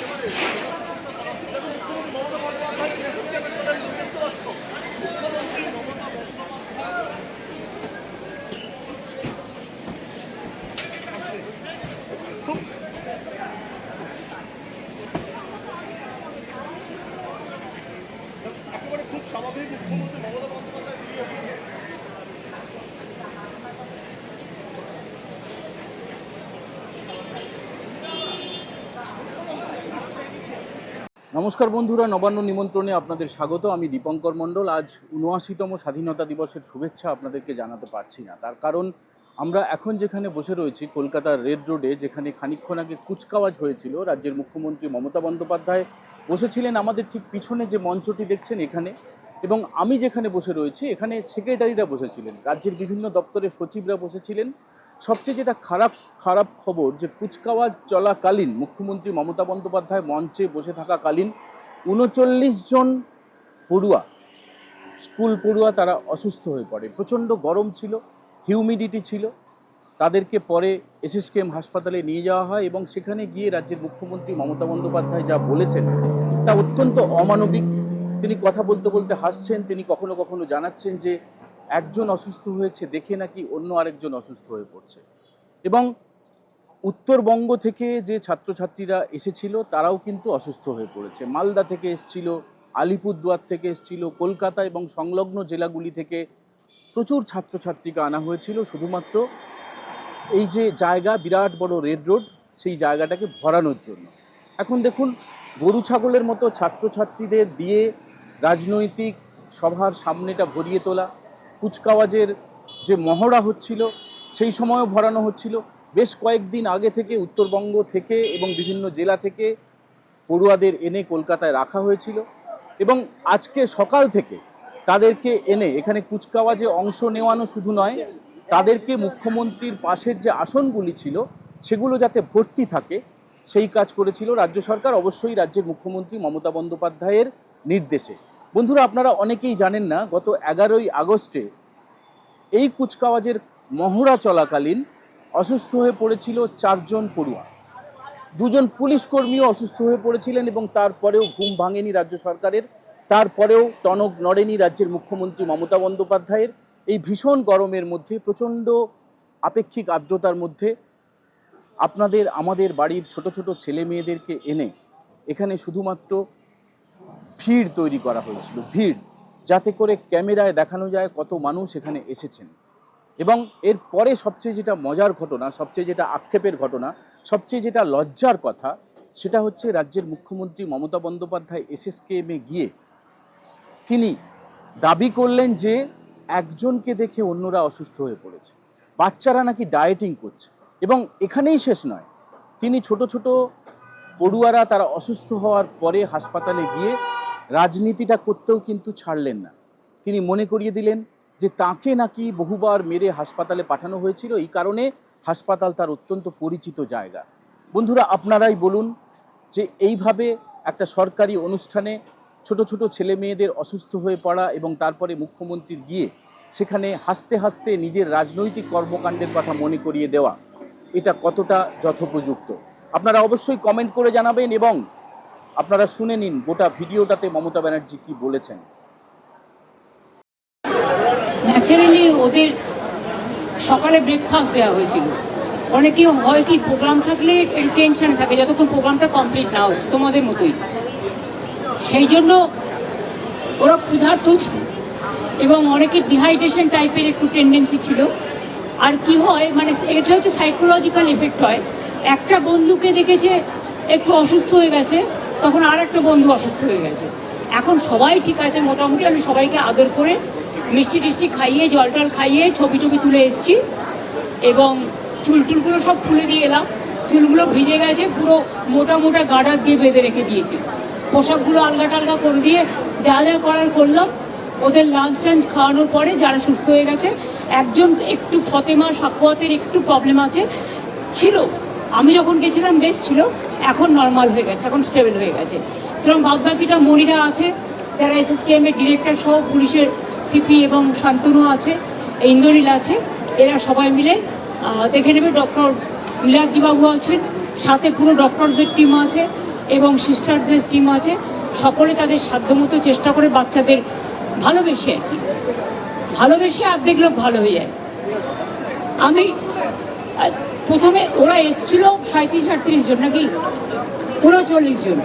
Come on, come on. নমস্কার বন্ধুরা, নবান্ন নিমন্ত্রণে আপনাদের স্বাগত। আমি দীপঙ্কর মণ্ডল। আজ উনআশিতম স্বাধীনতা দিবসের শুভেচ্ছা আপনাদেরকে জানাতে পারছি না। তার কারণ, আমরা এখন যেখানে বসে রয়েছি, কলকাতার রেড রোডে যেখানে খানিকক্ষণ আগে কুচকাওয়াজ হয়েছিল, রাজ্যের মুখ্যমন্ত্রী মমতা বন্দ্যোপাধ্যায় বসেছিলেন আমাদের ঠিক পিছনে যে মঞ্চটি দেখছেন এখানে। এবং আমি যেখানে বসে রয়েছি, এখানে সেক্রেটারিরা বসেছিলেন। রাজ্যের বিভিন্ন দপ্তরের সচিবরা বসেছিলেন। সবচেয়ে যেটা খারাপ খারাপ খবর যে কুচকাওয়াজ চলাকালীন মুখ্যমন্ত্রী মমতা বন্দ্যোপাধ্যায় মঞ্চে বসে থাকাকালীন উনচল্লিশ জন পড়ুয়া, স্কুল পড়ুয়া তারা অসুস্থ হয়ে পড়ে। প্রচণ্ড গরম ছিল, হিউমিডিটি ছিল। তাদেরকে পরে এসএসকেএম হাসপাতালে নিয়ে যাওয়া হয় এবং সেখানে গিয়ে রাজ্যের মুখ্যমন্ত্রী মমতা বন্দ্যোপাধ্যায় যা বলেছেন, তা অত্যন্ত অমানবিক। তিনি কথা বলতে বলতে হাসছেন, তিনি কখনো কখনো জানাচ্ছেন যে একজন অসুস্থ হয়েছে দেখে নাকি অন্য আরেকজন অসুস্থ হয়ে পড়ছে। এবং উত্তরবঙ্গ থেকে যে ছাত্রছাত্রীরা এসেছিল, তারাও কিন্তু অসুস্থ হয়ে পড়েছে। মালদা থেকে এসছিল, আলিপুরদুয়ার থেকে এসছিল, কলকাতা এবং সংলগ্ন জেলাগুলি থেকে প্রচুর ছাত্রছাত্রীকে আনা হয়েছিল। শুধুমাত্র এই যে জায়গা, বিরাট বড় রেড রোড, সেই জায়গাটাকে ভরানোর জন্য। এখন দেখুন, গরু ছাগলের মতো ছাত্রছাত্রীদের দিয়ে রাজনৈতিক সভার সামনেটা ভরিয়ে তোলা কুচকাওয়াজের যে মহড়া হচ্ছিল, সেই সময়ও ভরানো হচ্ছিল। বেশ কয়েকদিন আগে থেকে উত্তরবঙ্গ থেকে এবং বিভিন্ন জেলা থেকে পড়ুয়াদের এনে কলকাতায় রাখা হয়েছিল এবং আজকে সকাল থেকে তাদেরকে এনে এখানে কুচকাওয়াজে অংশ নেওয়ানো শুধু নয়, তাদেরকে মুখ্যমন্ত্রীর পাশের যে আসনগুলি ছিল, সেগুলো যাতে ভর্তি থাকে, সেই কাজ করেছিল রাজ্য সরকার। অবশ্যই রাজ্যের মুখ্যমন্ত্রী মমতা বন্দ্যোপাধ্যায়ের নির্দেশে। বন্ধুরা, আপনারা অনেকেই জানেন না, গত এগারোই আগস্টে এই কুচকাওয়াজের মহড়া চলাকালীন অসুস্থ হয়ে পড়েছিল চারজন পড়ুয়া। দুজন পুলিশ কর্মীও অসুস্থ হয়ে পড়েছিলেন এবং তারপরেও ঘুম ভাঙেনি রাজ্য সরকারের। তারপরেও টনক নড়েনি রাজ্যের মুখ্যমন্ত্রী মমতা বন্দ্যোপাধ্যায়ের। এই ভীষণ গরমের মধ্যে, প্রচণ্ড আপেক্ষিক আর্দ্রতার মধ্যে আপনাদের, আমাদের বাড়ির ছোট ছোট ছেলে মেয়েদেরকে এনে এখানে শুধুমাত্র ভিড় তৈরি করা হয়েছিল, ভিড়। যাতে করে ক্যামেরায় দেখানো যায় কত মানুষ এখানে এসেছেন। এবং এর পরে সবচেয়ে যেটা মজার ঘটনা, সবচেয়ে যেটা আক্ষেপের ঘটনা, সবচেয়ে যেটা লজ্জার কথা, সেটা হচ্ছে রাজ্যের মুখ্যমন্ত্রী মমতা বন্দ্যোপাধ্যায় এসএসকেএমে গিয়ে তিনি দাবি করলেন যে একজনকে দেখে অন্যরা অসুস্থ হয়ে পড়েছে। বাচ্চারা নাকি ডায়েটিং করছে। এবং এখানেই শেষ নয়, তিনি ছোট ছোট পড়ুয়ারা তারা অসুস্থ হওয়ার পরে হাসপাতালে গিয়ে রাজনীতিটা করতেও কিন্তু ছাড়লেন না। তিনি মনে করিয়ে দিলেন যে তাকে নাকি বহুবার মেরে হাসপাতালে পাঠানো হয়েছিল। এই কারণে হাসপাতাল তার অত্যন্ত পরিচিত জায়গা। বন্ধুরা, আপনারাই বলুন যে এইভাবে একটা সরকারি অনুষ্ঠানে ছোট ছোট ছেলে মেয়েদের অসুস্থ হয়ে পড়া এবং তারপরে মুখ্যমন্ত্রীর গিয়ে সেখানে হাসতে হাসতে নিজের রাজনৈতিক কর্মকাণ্ডের কথা মনে করিয়ে দেওয়া, এটা কতটা যথোপযুক্ত? আপনারা অবশ্যই কমেন্ট করে জানাবেন এবং আপনারা শুনে নিন গোটা ভিডিওটাতে মমতা ব্যানার্জি কি বলেছেন। ন্যাচারালি ওদের সকালে ব্রেকফাস্ট দেওয়া হয়েছিল। অনেকে হয় কি প্রোগ্রাম থাকলে টেনশন থাকে, যতক্ষণ প্রোগ্রামটা কমপ্লিট না হচ্ছে, তোমাদের মতোই। সেই জন্য ওরা ক্ষুধার্ত ছিল। এবং অনেকে ডিহাইড্রেশন টাইপের একটু টেন্ডেন্সি ছিল। আর কি হয় মানে এটা হচ্ছে সাইকোলজিক্যাল এফেক্ট হয়। একটা বন্ধুকে দেখেছে একটু অসুস্থ হয়ে গেছে তখন আর একটা বন্ধু অসুস্থ হয়ে গেছে। এখন সবাই ঠিক আছে মোটামুটি, আমি সবাইকে আদর করে মিষ্টি টিষ্টি খাইয়ে, জল টল খাইয়ে ছবি টবি তুলে এসেছি এবং চুল টুলগুলো সব খুলে দিয়ে এলাম। চুলগুলো ভিজে গেছে, পুরো মোটা মোটা গার্ডার দিয়ে বেঁধে রেখে দিয়েছে। পোশাকগুলো আলগা টালগা করে দিয়ে যা যা করার করলাম। ওদের লাঞ্চ টাঞ্চ খাওয়ানোর পরে যারা সুস্থ হয়ে গেছে, একজন একটু ফতেমা, সাকুয়াতের একটু প্রবলেম আছে, ছিল। আমি যখন গেছিলাম, বেশ ছিল। এখন নর্মাল হয়ে গেছে, এখন স্টেবল হয়ে গেছে। সুতরাং বাদ বাকিটা মনিরা আছে, যারা এসএসকেএম এর ডিরেক্টর সহ পুলিশের সিপি এবং শান্তনু আছে, ইন্দ্রনীল আছে, এরা সবাই মিলে দেখে নেবে ডক্টর নীলাদ্রিবাবু আছেন, সাথে পুরো ডক্টরসের টিম আছে এবং সিস্টারদের টিম আছে। সকলে তাদের সাধ্যমতো চেষ্টা করে বাচ্চাদের ভালোবেসে আর কি ভালোবেসে অর্ধেক লোক ভালো হয়ে যায়। আমি প্রথমে ওরা এসছিল সাঁত্রিশ আটত্রিশ জন নাকি উনচল্লিশ জন।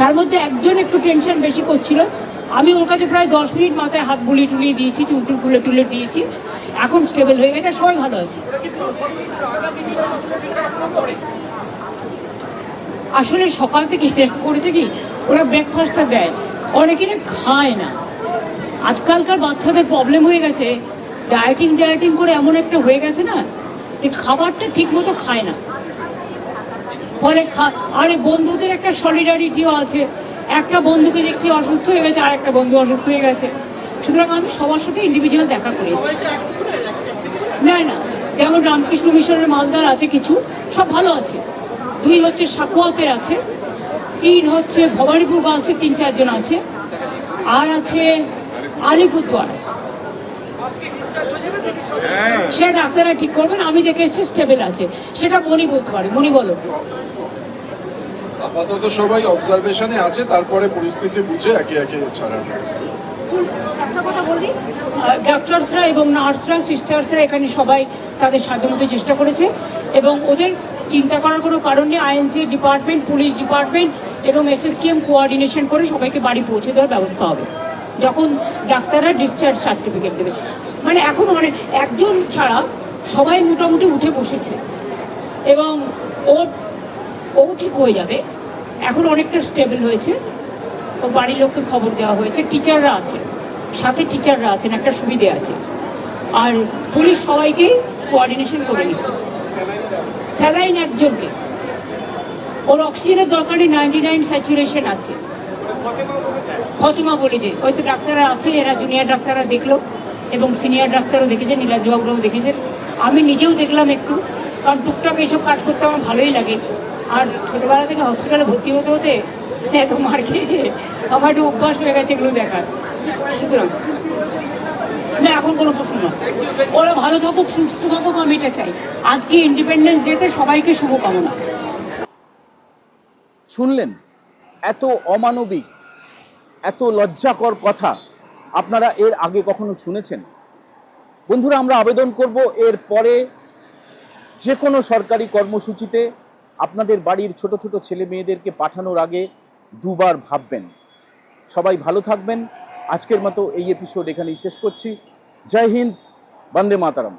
তার মধ্যে একজন একটু টেনশন বেশি করছিল। আমি ওর কাছে প্রায় দশ মিনিট মাথায় হাত বুলিয়ে টুলিয়ে দিয়েছি, চুলটুল তুলে তুলে দিয়েছি। এখন স্টেবল হয়ে গেছে, সবাই ভালো আছে। আসলে সকাল থেকে করেছে কি, ওরা ব্রেকফাস্টটা দেয়। অনেকে না খায় না। আজকালকার বাচ্চাদের প্রবলেম হয়ে গেছে। ডায়েটিং ডায়েটিং করে এমন একটা হয়ে গেছে না যে খাবারটা ঠিক মতো খায় না। ফলে আরে বন্ধুদের একটা সলিডারিটিও আছে। একটা বন্ধুকে দেখছি অসুস্থ হয়ে গেছে আর একটা বন্ধু অসুস্থ হয়ে গেছে। সুতরাং আমি সবার সাথে ইন্ডিভিজুয়াল দেখা করেছি না না, যেমন রামকৃষ্ণ মিশনের মালদার আছে কিছু, সব ভালো আছে। দুই হচ্ছে সাকুয়াতের আছে, তিন হচ্ছে ভবানীপুর গার্লসের তিন চারজন আছে, আর আছে আলিপুরদুয়ার আছে। সেটা ডাক্তাররা ঠিক করবেন আমি দেখে এসেছি স্টেবল আছে। সেটা মনি বলতে পারে মনি বলো। আপাতত সবাই অবজারভেশনে আছে তারপরে পরিস্থিতি বুঝে একে একে ছাড়ার ব্যবস্থা একটা কথা বলি ডাক্তারসরা এবং নার্সরা সিস্টার্সরা এখানে সবাই তাদের সাধ্যমতো চেষ্টা করেছে এবং ওদের চিন্তা করার কোনো কারণ নেই আইএনসি ডিপার্টমেন্ট পুলিশ ডিপার্টমেন্ট এবং এসএসকেএম কোঅর্ডিনেশন করে সবাইকে বাড়ি পৌঁছে দেওয়ার ব্যবস্থা হবে। যখন ডাক্তাররা ডিসচার্জ সার্টিফিকেট দেবে। মানে এখন অনেক একজন ছাড়া সবাই মোটামুটি উঠে বসেছে। এবং ওর ও ঠিক হয়ে যাবে। এখন অনেকটা স্টেবল হয়েছে। ও বাড়ির লোককে খবর দেওয়া হয়েছে। টিচাররা আছে। সাথে টিচাররা আছেন, একটা সুবিধে আছে। আর পুলিশ সবাইকে কোঅর্ডিনেশন করে নিচ্ছে। স্যালাইন একজনকে। ওর অক্সিজেনের দরকারে নাইনটি নাইন স্যাচুরেশন আছে। ফতিমা বলে যে হয়তো ডাক্তাররা আছে, এরা জুনিয়র ডাক্তাররা দেখল এবং সিনিয়র ডাক্তারও দেখেছেন নীলাজবাবুরাও দেখেছেন আমি নিজেও দেখলাম একটু, কারণ টুকটাক এইসব কাজ করতে আমার ভালোই লাগে। আর ছোটবেলা থেকে হসপিটালে ভর্তি হতে হতে এত মার খেয়ে খেয়ে আমার একটু অভ্যাস হয়ে গেছে এগুলো দেখার। সুতরাং, না, এখন কোনো প্রশ্ন না ওরা ভালো থাকুক, সুস্থ থাকুক, আমি এটা চাই। আজকে ইন্ডিপেন্ডেন্স ডেতে সবাইকে শুভকামনা। শুনলেন? এত অমানবিক, এত লজ্জাকর কথা আপনারা এর আগে কখনো শুনেছেন? বন্ধুরা, আমরা আবেদন করব এর পরে যে কোনো সরকারি কর্মসূচিতে আপনাদের বাড়ির ছোট ছোট ছেলে মেয়েদেরকে পাঠানোর আগে দুবার ভাববেন। সবাই ভালো থাকবেন। আজকের মতো এই এপিসোড এখানেই শেষ করছি। জয় হিন্দ, বন্দে মাতারাম।